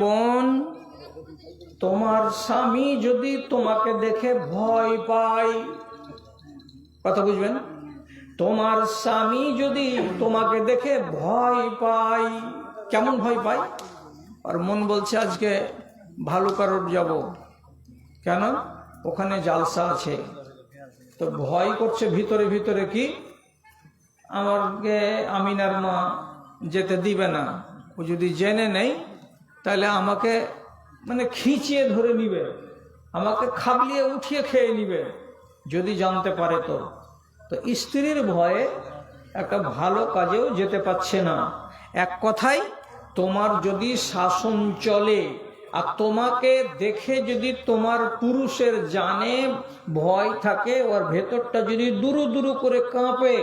বোন, তোমার স্বামী যদি তোমাকে দেখে ভয় পায়, কথা বুঝবেন? তোমার স্বামী যদি তোমাকে দেখে ভয় পায়, কেমন ভয় পায়? আর মন বলছে, আজকে ভালো কারোর যাব। কেন? ওখানে জালসা আছে। তো ভয় করছে ভিতরে ভিতরে কি? আমাকে আমিনার মা যেতে দিবে না। ও যদি জেনে নেই তাহলে আমাকে মানে খিচিয়ে ধরে নিবে, আমাকে খাবলিয়ে উঠিয়ে খেয়ে নিবে, যদি জানতে পারে তো। তো স্ত্রীর ভয়ে একটা ভালো কাজেও যেতে পারছে না। এক কথায়, তোমার যদি শাসন চলে আর তোমাকে দেখে যদি তোমার পুরুষের জানে ভয় থাকে, ওর ভেতরটা যদি দুরু দুরু করে কাঁপে,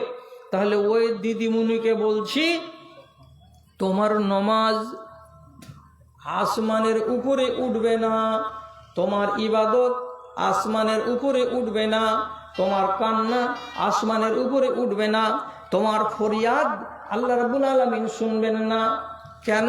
তাহলে ওই দিদিমণিকে বলছি, তোমার নমাজ আসমানের উপরে উঠবে না। তোমার ইবাদত আসমানের উপরে উঠবে না। তোমার কান্না আসমানের উপরে উঠবে না। তোমার ফরিয়াদ আল্লাহ রাবুল আলমিন শুনবেন না। কেন?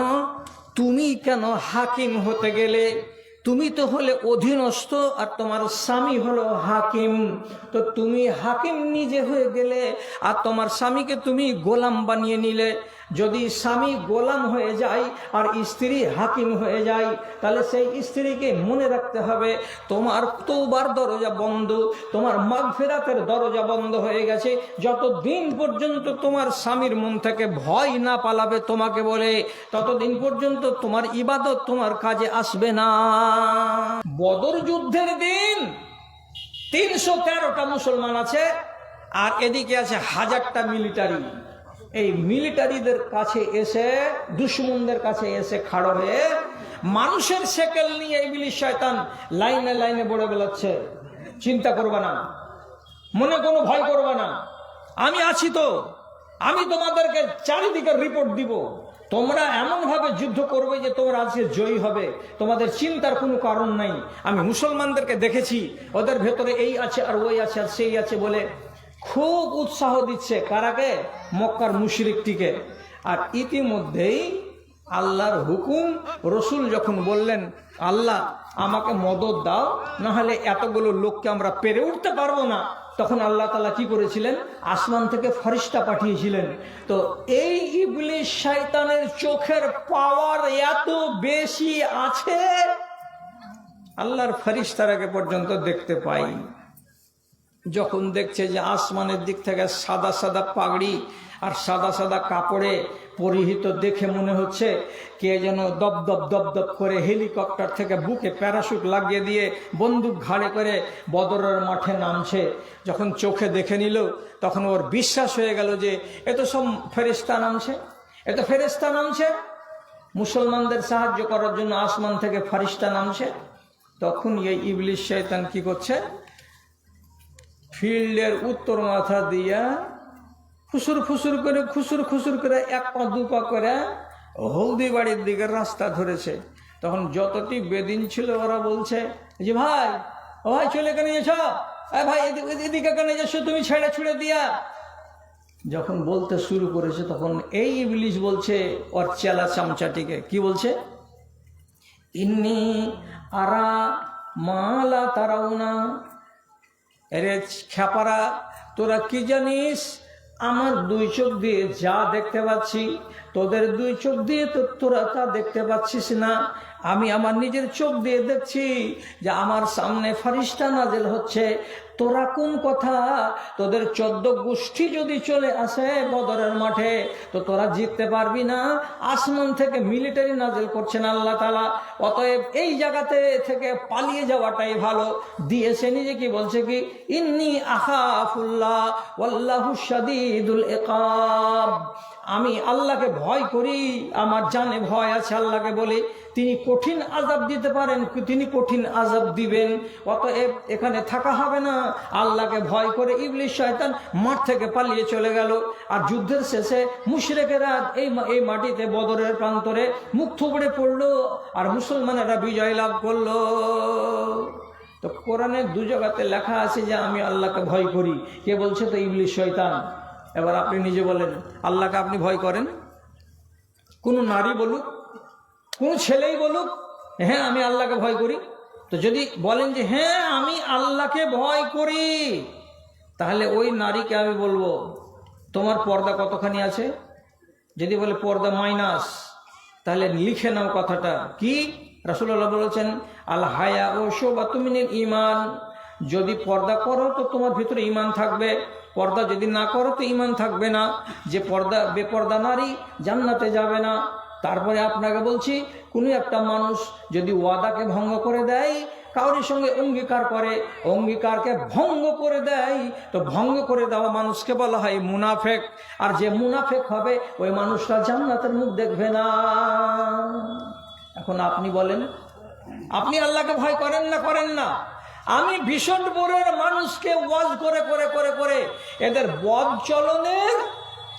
তুমি কেন হাকিম হতে গেলে? তুমি তো হলে অধীনস্থ আর তোমার স্বামী হলো হাকিম। তো তুমি হাকিম নিজে হয়ে গেলে আর তোমার স্বামীকে তুমি গোলাম বানিয়ে নিলে। যদি স্বামী গোলাম হয়ে যায় আর স্ত্রী হাকিম হয়ে যায়, তাহলে সেই স্ত্রীকে মনে রাখতে হবে, তোমার তৌবার দরজা বন্ধ, তোমার মাগফেরাতের দরজা বন্ধ হয়ে গেছে। যত দিন পর্যন্ত তোমার স্বামীর মন থেকে ভয় না পালাবে তোমাকে বলে, ততদিন পর্যন্ত তোমার ইবাদত তোমার কাজে আসবে না। বদর যুদ্ধের দিন তিনশো তেরোটা মুসলমান আছে, আর এদিকে আছে হাজারটা মিলিটারি। এই মিলিটারিদের কাছে এসে, দুশ্মনদের কাছে এসে খাড়ো হয়ে মানুষের সেকেল নিয়ে ইবলিশ শয়তান লাইনে লাইনে বড়ে বেলাচ্ছে চিন্তা করবে না। মনে কোনো ভয় করবে না। আমি আছি তো। আমি তোমাদেরকে চারিদিকে রিপোর্ট দিব। তোমরা এমনভাবে যুদ্ধ করবে যে তোমরা আজকে জয়ী হবে। তোমাদের চিন্তার কোনো কারণ নাই। আমি মুসলমানদেরকে দেখেছি। ওদের ভেতরে এই আছে আর ওই আছে আর সেই আছে বলে খুব উৎসাহ দিচ্ছে কারাকে? মক্কার মুশরিকটিকে। আর ইতিমধ্যেই আল্লাহর হুকুম, রসুল যখন বললেন, আল্লাহ, আমাকে মদত দাও না হলে এতগুলো লোককে আমরা পেরে উঠতে পারব না। তখন আল্লাহ তালা কি করেছিলেন? আসমান থেকে ফরিস্তা পাঠিয়েছিলেন। তো এই ইবলিশ শয়তানের চোখের পাওয়ার এত বেশি আছে? আল্লাহর ফরিস্তারাকে পর্যন্ত দেখতে পাই। যখন দেখছে যে আসমানের দিক থেকে সাদা সাদা পাগড়ি আর সাদা সাদা কাপড়ে পরিহিত দেখে মনে হচ্ছে কে যেন দপ দপ দপ দপ করে হেলিকপ্টার থেকে বুকে প্যারাশুট লাগিয়ে দিয়ে বন্দুক ঘাড়ে করে বদরের মাঠে নামছে। যখন চোখে দেখে নিল, তখন ওর বিশ্বাস হয়ে গেল যে এত সব ফেরিস্তা নামছে। এত ফেরিস্তা নামছে। মুসলমানদের সাহায্য করার জন্য আসমান থেকে ফারিস্তা নামছে। তখন এই ইবলিশ শয়তান কি করছে? ফিল্ডের উত্তর মাথা দিয়া ফুসুর ফুসুর করে, খুসুর খুসুর করে, এক পা, দু পা করে হলদি বাড়ির দিকে রাস্তা ধরেছে। তখন যতটি বেদিন ছিল ওরা বলছে যে ভাই, ও ভাই, চলে কেন এ ভাই, এদি- এদিকে কেন যাচ্ছ তুমি ছেড়ে ছুড়ে দিয়া। যখন বলতে শুরু করেছে, তখন এই ইবলিশ বলছে, ওর চেলা চামচাটিকে। কি বলছে? ইন্নি আরা মালা তারাও না এরে খ্যাপারা, তোরা কি জানিস? আমার দুই চোখ দিয়ে যা দেখতে পাচ্ছি, তোদের দুই চোখ দিয়ে তো তোরা তা দেখতে পাচ্ছিস না। আমি আমার নিজের চোখ দিয়ে দেখছি যে আমার সামনে ফারিস্তা নাজেল হচ্ছে। তোরা কোন কথা? তোদের চোদ্দ গোষ্ঠী যদি চলে আসে বদরের মাঠে, তো তোরা জিততে পারবি না। আসমান থেকে মিলিটারি নাজেল করছেন আল্লাহ তালা অতএব এই জায়গাতে থেকে পালিয়ে যাওয়াটাই ভালো। দিয়েছে নিজে কি? বলছে কি, ইন্নি আখাফুল্লাহ ওয়াল্লাহু শাদীদুল ইকাব। আমি আল্লাহকে ভয় করি, আমার জানে ভয় আছে, আল্লাহকে বলে, তিনি কঠিন আজাব দিতে পারেন, তিনি কঠিন আজাব দিবেন, অতএব এখানে থাকা হবে না। আল্লাহকে ভয় করে ইবলিশ শয়তান মাঠ থেকে পালিয়ে চলে গেল। আর যুদ্ধের শেষে মুশরেকেরা এই এই মাটিতে বদরের প্রান্তরে মুখ থুবড়ে পড়ল, আর মুসলমানেরা বিজয় লাভ করল। তো কোরআনের দু জায়গাতে লেখা আছে যে আমি আল্লাহকে ভয় করি। কে বলছে তো ইবলিশ শয়তান? এবার আপনি নিজে বলেন, আল্লাহকে আপনি ভয় করেন? কোনো নারী বলুক, কোনো ছেলেই বলুক হ্যাঁ আমি আল্লাহকে ভয় করি। তো যদি বলেন যে হ্যাঁ আমি আল্লাহকে ভয় করি, তাহলে ওই নারীকে আমি বলব, তোমার পর্দা কতখানি আছে? যদি বলে, পর্দা মাইনাস তাহলে লিখে নাও কথাটা। কি? রাসুল্লাহ বলেছেন, আল হায়া ও তুমি ইমান যদি পর্দা করো, তো তোমার ভিতরে ইমান থাকবে। পর্দা যদি না করো তো ইমান থাকবে না। যে পর্দা, বেপর্দা নারী জান্নাতে যাবে না। তারপরে আপনাকে বলছি, কোনো একটা মানুষ যদি ওয়াদাকে ভঙ্গ করে দেয় কাউরির সঙ্গে অঙ্গীকার করে, অঙ্গীকারকে ভঙ্গ করে দেয়, তো ভঙ্গ করে দেওয়া মানুষকে বলা হয় মুনাফেক। আর যে মুনাফেক হবে, ওই মানুষটা জান্নাতের মুখ দেখবে না। এখন আপনি বলেন, আপনি আল্লাহকে ভয় করেন না করেন না। আমি ভীষণ ভীষণপুরের মানুষকে ওয়াজ করে করে করে করে এদের বদ চলনের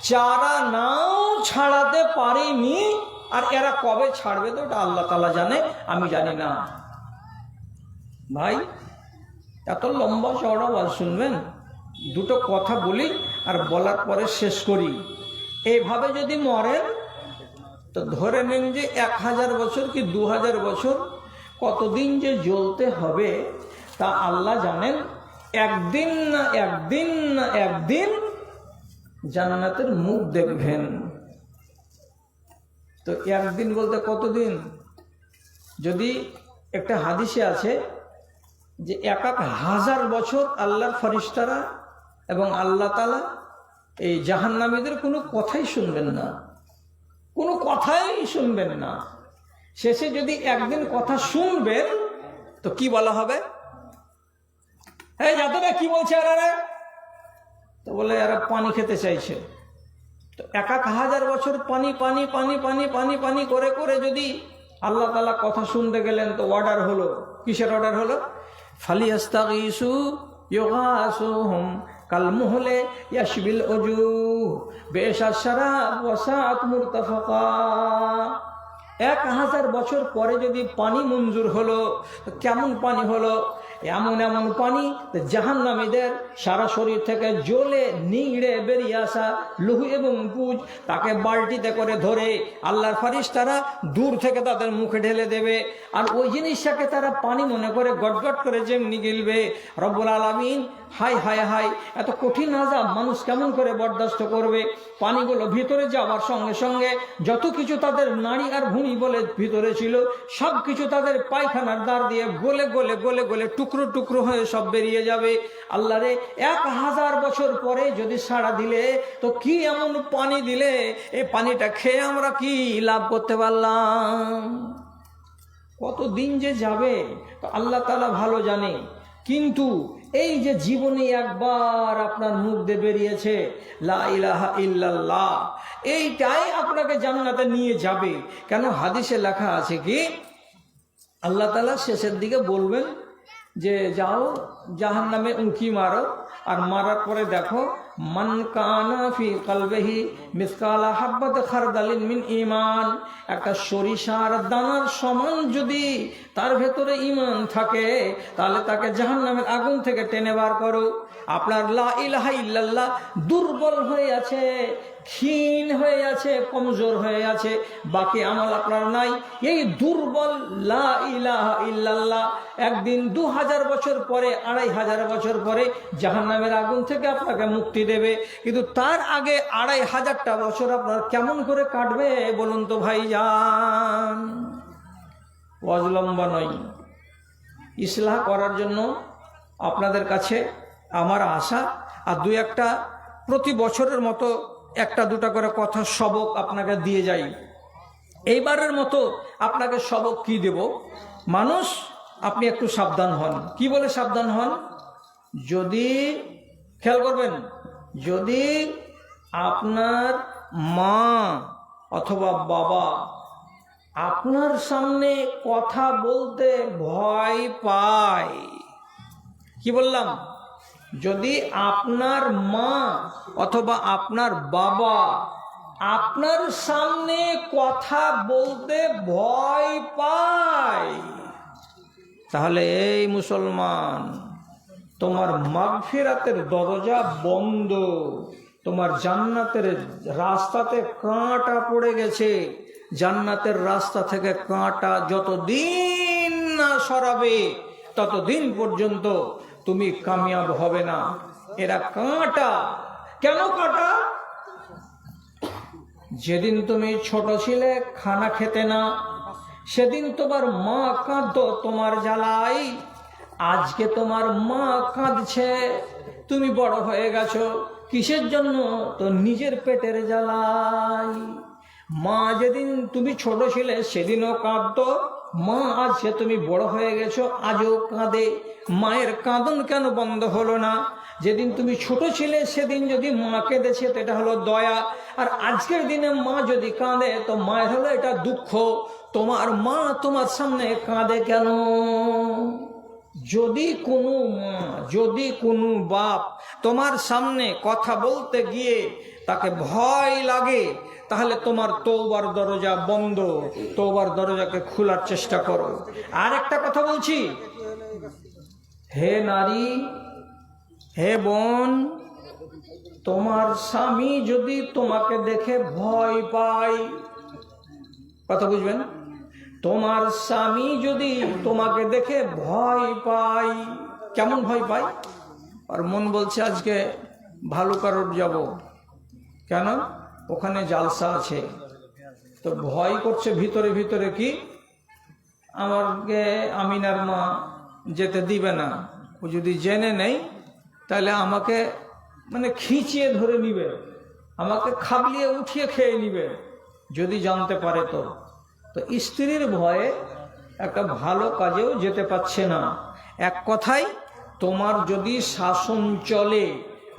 চারা নাও ছাড়াতে পারিনি। আর এরা কবে ছাড়বে তো ওটা আল্লাহ তালা জানে, আমি জানি না। ভাই, এত লম্বা চওড়া ওয়াজ শুনবেন? দুটো কথা বলি আর বলার পরে শেষ করি। এইভাবে যদি মরেন, তো ধরে নিন যে এক হাজার বছর কি দু হাজার বছর? কতদিন যে জ্বলতে হবে? তা আল্লাহ জানেন, একদিন না একদিন না একদিন জান্নাতের মুখ দেখবেন। তো একদিন বলতে কতদিন? যদি একটা হাদিসে আছে যে এক এক হাজার বছর আল্লাহর ফরিস্তারা এবং আল্লাহ তালা এই জাহান্নামীদের কোনো কথাই শুনবেন না। কোনো কথাই শুনবেন না। শেষে যদি একদিন কথা শুনবেন, তো কি বলা হবে? এই যাতনা কি বলছে এরা রে তো বলে এরা পানি খেতে চাইছে। তো এক এক হাজার বছর পানি পানি পানি পানি পানি পানি করে করে যদি আল্লাহ তালা কথা শুনতে গেলেন, তো অর্ডার হলো। কিসের অর্ডার হলো? ফালি আস্তাগিসু ইউগাসুহুম কাল মুহলে ইয়াশবিল অজু বেশা সারা ওয়াসাত মুরতাফাকা। এক হাজার বছর পরে যদি পানি মঞ্জুর হলো কেমন পানি হলো? এমন এমন পানি জাহান নামীদের সারা শরীর থেকে জ্বলে নিংড়ে বেরিয়ে আসা লুহু এবং পুজ তাকে বালতিতে করে ধরে আল্লাহর ফারিস তারা দূর থেকে তাদের মুখে ঢেলে দেবে। আর ওই জিনিসটাকে তারা পানি মনে করে গটগট করে যেমনি গিলবে। রব্বুল আলমিন হাই হাই হাই এত কঠিন আজাব মানুষ কেমন করে বরদাস্ত করবে? পানিগুলো ভিতরে যাওয়ার সঙ্গে সঙ্গে যত কিছু তাদের নারী আর ভূমি বলে ভিতরে ছিল সব কিছু তাদের পায়খানার দ্বার দিয়ে গলে গলে গলে গলে টুকরো টুকরো হয়ে সব বেরিয়ে যাবে। আল্লাহ রে এক হাজার বছর পরে যদি সাড়া দিলে, তো কি এমন পানি দিলে? এই পানিটা খেয়ে আমরা কি লাভ করতে পারলাম? কত দিন যে যাবে, তো আল্লাহ তালা ভালো জানে। কিন্তু এই যে জীবনে একবার আপনার মুখ দিয়ে বেরিয়েছে এইটাই আপনাকে জান্নাতে নিয়ে যাবে। কেন? হাদিসে লেখা আছে কি, আল্লাহ তালা শেষের দিকে বলবেন যে যাও জাহান নামে উঁকি মারো। আর মারার পরে দেখো, মান কানা ফি কালবেহি মিসকালা হাব্বাত খারদালিন মিন ইমান একটা সরিষার দানার সমান যদি তার ভেতরে ইমান থাকে, তাহলে তাকে জাহান্নামের আগুন থেকে টেনে বার করো। আপনার লা ইলাহা ইল্লাল্লাহ দুর্বল হয়ে আছে, ক্ষীণ হয়ে আছে, কমজোর হয়ে আছে, বাকি আমল আপনার নাই। এই দুর্বল লা ইলাহা ইল্লাল্লাহ একদিন দু হাজার বছর পরে আড়াই হাজার বছর পরে জাহান্নামের আগুন থেকে আপনাকে মুক্তি দেবে। কিন্তু তার আগে আড়াই হাজারটা বছর আপনার কেমন করে কাটবে বলুন তো ভাই যান লম্বা নয়। ইসলাহ করার জন্য আপনাদের কাছে আমার আশা, আর দু একটা প্রতি বছরের মতো একটা দুটা করে কথা সবক আপনাকে দিয়ে যাই। এইবারের মতো আপনাকে সবক কি দেব? মানুষ আপনি একটু সাবধান হন। কি বলে সাবধান হন? যদি, খেয়াল করবেন, যদি আপনার মা অথবা বাবা আপনার সামনে কথা বলতে ভয় পায়, কি বললাম? যদি আপনার মা অথবা আপনার বাবা আপনার সামনে কথা বলতে ভয় পায় তাহলে এই মুসলমান, তোমার মাগফিরাতের দরজা বন্ধ, তোমার জান্নাতের রাস্তাতে কাঁটা পড়ে গেছে। জান্নাতের রাস্তা থেকে কাঁটা যতদিন না সরাবে, ততদিন পর্যন্ত তুমি কামিয়াব হবে না। এরা কাঁটা। কেন কাঁটা? যেদিন তুমি ছোট ছিলে, খানা খেতে না সেদিন তোমার মা কাঁদতো তোমার জ্বালাই আজকে তোমার মা কাঁদছে। তুমি বড় হয়ে গেছো। কিসের জন্য? তো নিজের পেটের জ্বালাই মা যেদিন তুমি ছোট ছিলে, সেদিনও কাঁদতো। মা, আজকে তুমি বড় হয়ে গেছো, আজও কাঁদে। মায়ের কাঁদন কেন বন্ধ হলো না? যেদিন তুমি ছোট ছিলে, সেদিন যদি মা কেঁদেছে, তো এটা হলো দয়া। আর আজকের দিনে মা যদি কাঁদে, তো মায়ের হলো এটা দুঃখ। তোমার মা তোমার সামনে কাঁদে কেন? যদি কোনো মা, যদি কোনো বাপ তোমার সামনে কথা বলতে গিয়ে তাকে ভয় লাগে, তাহলে তোমার তৌবার দরজা বন্ধ। তৌবার দরজাকে খোলার চেষ্টা করো। আর একটা কথা বলছি। হে নারী, হে বোন, তোমার স্বামী যদি তোমাকে দেখে ভয় পায়, কথা বুঝবেন? তোমার স্বামী যদি তোমাকে দেখে ভয় পায়, কেমন ভয় পায়? আর মন বলছে, আজকে ভালো কারোর যাব। কেন? ওখানে জালসা আছে। তো ভয় করছে ভিতরে ভিতরে কি? আমাকে আমিনার মা যেতে দিবে না। ও যদি জেনে নেই, তাহলে আমাকে মানে খিঁচিয়ে ধরে নিবে। আমাকে খাবলিয়ে উঠিয়ে খেয়ে নিবে। যদি জানতে পারে তো। তো স্ত্রীর ভয়ে একটা ভালো কাজেও যেতে পারছে না। এক কথায়, তোমার যদি শাসন চলে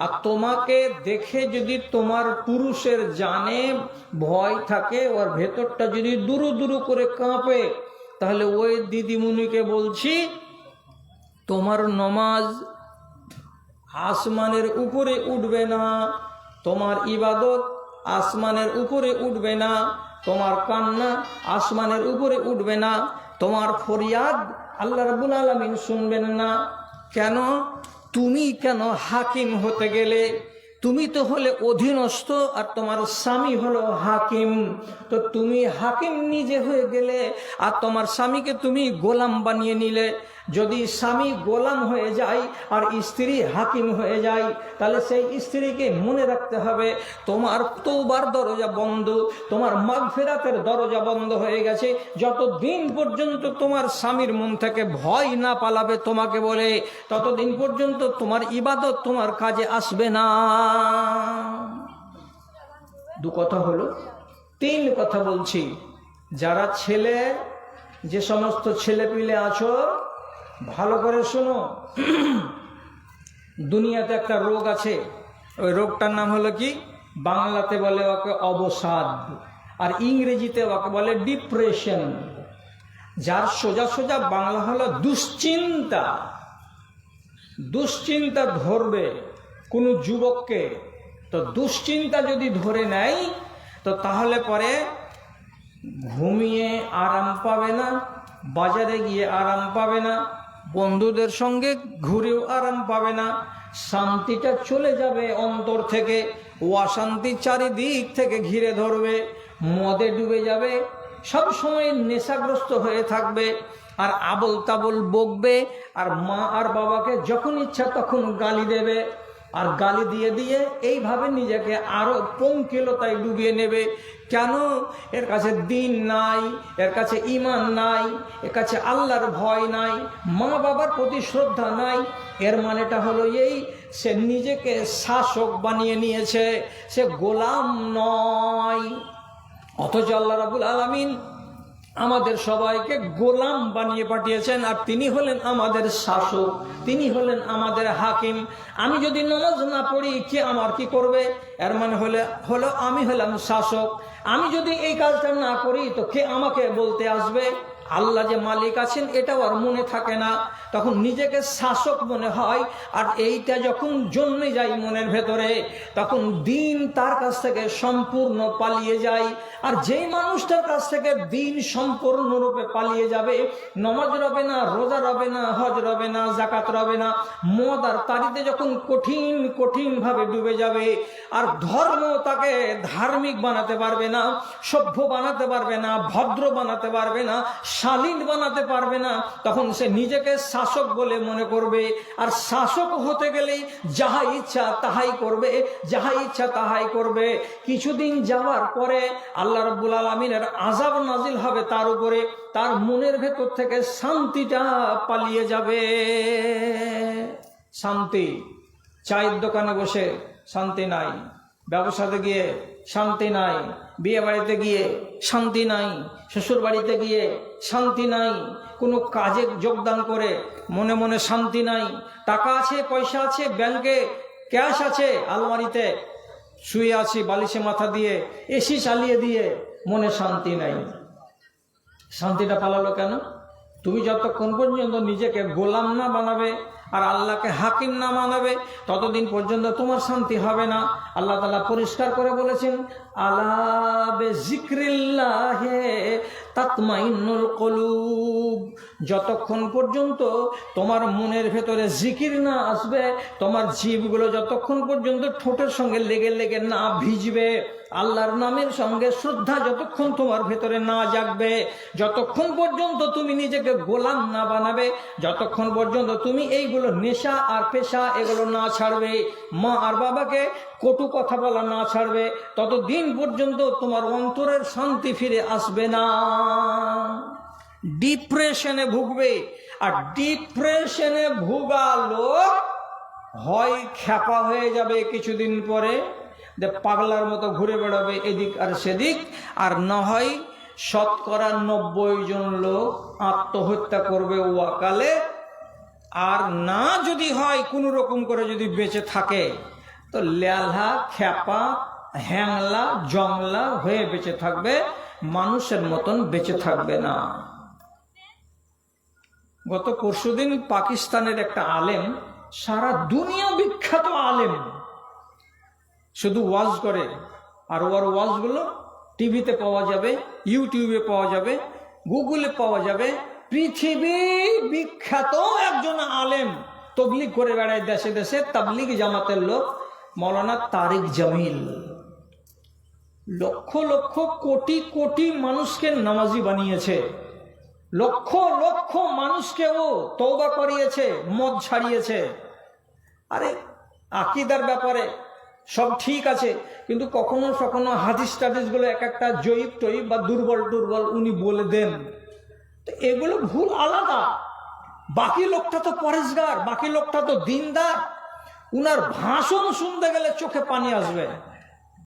আর তোমাকে দেখে যদি তোমার পুরুষের জানে ভয় থাকে, ওর ভেতরটা যদি দুরু দুরু করে কাঁপে, তাহলে ওই দিদিমণিকে বলছি, তোমার নমাজ আসমানের উপরে উঠবে না, তোমার ইবাদত আসমানের উপরে উঠবে না তোমার কান্না আসমানের উপরে উঠবে না। তোমার ফরিয়াদ আল্লাহ রাবুল আলমিন শুনবেন না। কেন? তুমি কেন হাকিম হতে গেলে? তুমি তো হলে অধীনস্থ আর তোমার স্বামী হলো হাকিম। তো তুমি হাকিম নিজে হয়ে গেলে আর তোমার স্বামীকে তুমি গোলাম বানিয়ে নিলে। যদি স্বামী গোলাম হয়ে যায় আর স্ত্রী হাকিম হয়ে যায়, তাহলে সেই স্ত্রীকে মনে রাখতে হবে, তোমার তোবার দরজা বন্ধ, তোমার মাগফেরাতের দরজা বন্ধ হয়ে গেছে। যতদিন পর্যন্ত তোমার স্বামীর মন থেকে ভয় না পালাবে তোমাকে বলে, ততদিন পর্যন্ত তোমার ইবাদত তোমার কাজে আসবে না। দু কথা হলো। তিন কথা বলছি। যারা ছেলে, যে সমস্ত ছেলে পিলে আছো, ভালো করে শোনো। দুনিয়াতে একটা রোগ আছে। ওই রোগটার নাম হলো কি? বাংলাতে বলে ওকে অবসাদ আর ইংরেজিতে ওকে বলে ডিপ্রেশন। যার সোজা সোজা বাংলা হলো দুশ্চিন্তা। দুশ্চিন্তা ধরবে। কোনো যুবককে তো দুশ্চিন্তা যদি ধরে নেয়, তো তাহলে পরে ঘুমিয়ে আরাম পাবে না, বাজারে গিয়ে আরাম পাবে না, বন্ধুদের সঙ্গে ঘুরেও আরাম পাবে না, শান্তিটা চলে যাবে অন্তর থেকে, অশান্তি চারিদিক থেকে ঘিরে ধরবে, মদে ডুবে যাবে, সব সময় নেশাগ্রস্ত হয়ে থাকবে, আর আবল তাবল বকবে, আর মা আর বাবাকে যখন ইচ্ছা তখন গালি দেবে আর গালি দিয়ে দিয়ে এইভাবে নিজেকে আরও পঙ্কিলতায় ডুবিয়ে নেবে। কেন? এর কাছে দিন নাই, এর কাছে ইমান নাই, এর কাছে আল্লাহর ভয় নাই মা বাবার প্রতি শ্রদ্ধা নাই। এর মানেটা হলো এই, সে নিজেকে শাসক বানিয়ে নিয়েছে, সে গোলাম নয়। অথচ আল্লাহ রাবুল আলমিন আমাদের সবাইকে গোলাম বানিয়ে পাঠিয়েছেন, আর তিনি হলেন আমাদের শাসক, তিনি হলেন আমাদের হাকিম। আমি যদি নামাজ না পড়ি, কে আমার কি করবে? এর মানে হলে, হলো আমি হলাম শাসক। আমি যদি এই কাজটা না করি, তো কে আমাকে বলতে আসবে? আল্লাহ যে মালিক আছেন, এটাও আর মনে থাকে না। তখন নিজেকে শাসক মনে হয়, আর এইটা যখন জন্মে যায় মনের ভেতরে, তখন দিন তার কাছ থেকে সম্পূর্ণ পালিয়ে যায়। আর যেই মানুষটার কাছ থেকে দিন সম্পূর্ণরূপে পালিয়ে যাবে, নমাজ রবে না, রোজা রবে না, হজ রবে না জাকাত রবে না, মদ আর তারিতে যখন কঠিন কঠিন ভাবে ডুবে যাবে, আর ধর্ম তাকে ধার্মিক বানাতে পারবে না, সভ্য বানাতে পারবে না, ভদ্র বানাতে পারবে না শালীন বানাতে পারবে না, তখন সে নিজেকে শাসক বলে মনে করবে। আর শাসক হতে গেলেই যাহা ইচ্ছা তাহাই করবে, যাহা ইচ্ছা তাহাই করবে। কিছুদিন যাওয়ার পরে আল্লাহ রব্বুল আলমিনের আজাব নাজিল হবে তার উপরে, তার মনের ভেতর থেকে শান্তিটা পালিয়ে যাবে। শান্তি, চায়ের দোকানে বসে শান্তি নাই, ব্যবসাতে গিয়ে শান্তি নাই বিয়ে বাড়িতে গিয়ে শান্তি নাই শ্বশুর বাড়িতে গিয়ে শান্তি নাই, কোনো কাজে যোগদান করে মনে মনে শান্তি নাই, টাকা আছে, পয়সা আছে, ব্যাংকে ক্যাশ আছে, আলমারিতে শুয়ে আছি, বালিশে মাথা দিয়ে এসি চালিয়ে দিয়ে মনে শান্তি নাই। শান্তিটা পালালো কেন? তুমি যতক্ষণ পর্যন্ত নিজেকে গোলাম না বানাবে আর আল্লাহকে হাকিম না মানাবে, ততদিন পর্যন্ত তোমার শান্তি হবে না। আল্লাহ তালা পরিষ্কার করে বলেছেন আলাবে তাতমাইনুল কলুব। যতক্ষণ পর্যন্ত তোমার মনের ভেতরে জিকির না আসবে, তোমার জীবগুলো যতক্ষণ পর্যন্ত ঠোঁটের সঙ্গে লেগে লেগে না ভিজবে, আল্লাহর নামের সঙ্গে শ্রদ্ধা যতক্ষণ তোমার ভেতরে না জাগবে, যতক্ষণ পর্যন্ত তুমি নিজেকে গোলাম না বানাবে, যতক্ষণ পর্যন্ত তুমি এইগুলো নেশা আর পেশা এগুলো না ছাড়বে। মা আর বাবাকে কটু কথা বলা না ছাড়বে। ততদিন পর্যন্ত তোমার অন্তরের শান্তি ফিরে আসবে না। ডিপ্রেশনে ভুগবে। আর ডিপ্রেশনে ভুগা লোক হয় খ্যাপা হয়ে যাবে কিছুদিন পরে। যে পাগলার মতো ঘুরে বেড়াবে এদিক আর সেদিক। আর না হয় শতকরা নব্বই জন লোক আত্মহত্যা করবে ওয়াকালে। আর না যদি হয়, কোনো রকম করে যদি বেঁচে থাকে, তো লেলহা, খ্যাপা হ্যাংলা জংলা হয়ে বেঁচে থাকবে, মানুষের মতন বেঁচে থাকবে না। গত পরশুদিন পাকিস্তানের একটা আলেম, সারা দুনিয়া বিখ্যাত আলেম, শুধু ওয়াজ করে, আর ওর ওয়াজগুলো টিভিতে পাওয়া যাবে, ইউটিউবে পাওয়া যাবে, গুগলে পাওয়া যাবে পৃথিবী বিখ্যাত একজন আলেম তবলিগ করে বেড়ায় দেশে দেশে, তাবলিগ জামাতের লোক, মৌলানা তারিক জামিল। লক্ষ লক্ষ কোটি কোটি মানুষকে নামাজি বানিয়েছে। লক্ষ লক্ষ মানুষকে ও তৌবা করিয়েছে, মদ ছাড়িয়েছে। আরে, আকিদার ব্যাপারে সব ঠিক আছে, কিন্তু কখনো কখনো হাদিস টাদিসগুলো এক একটা জয়ীব টয়ীব বা দুর্বল দুর্বল উনি বলে দেন। এগুলো ভুল আলাদা। বাকি লোকটা তো পরেশগার, বাকি লোকটা তো দিনদার। উনার ভাষণ শুনতে গেলে চোখে পানি আসবে।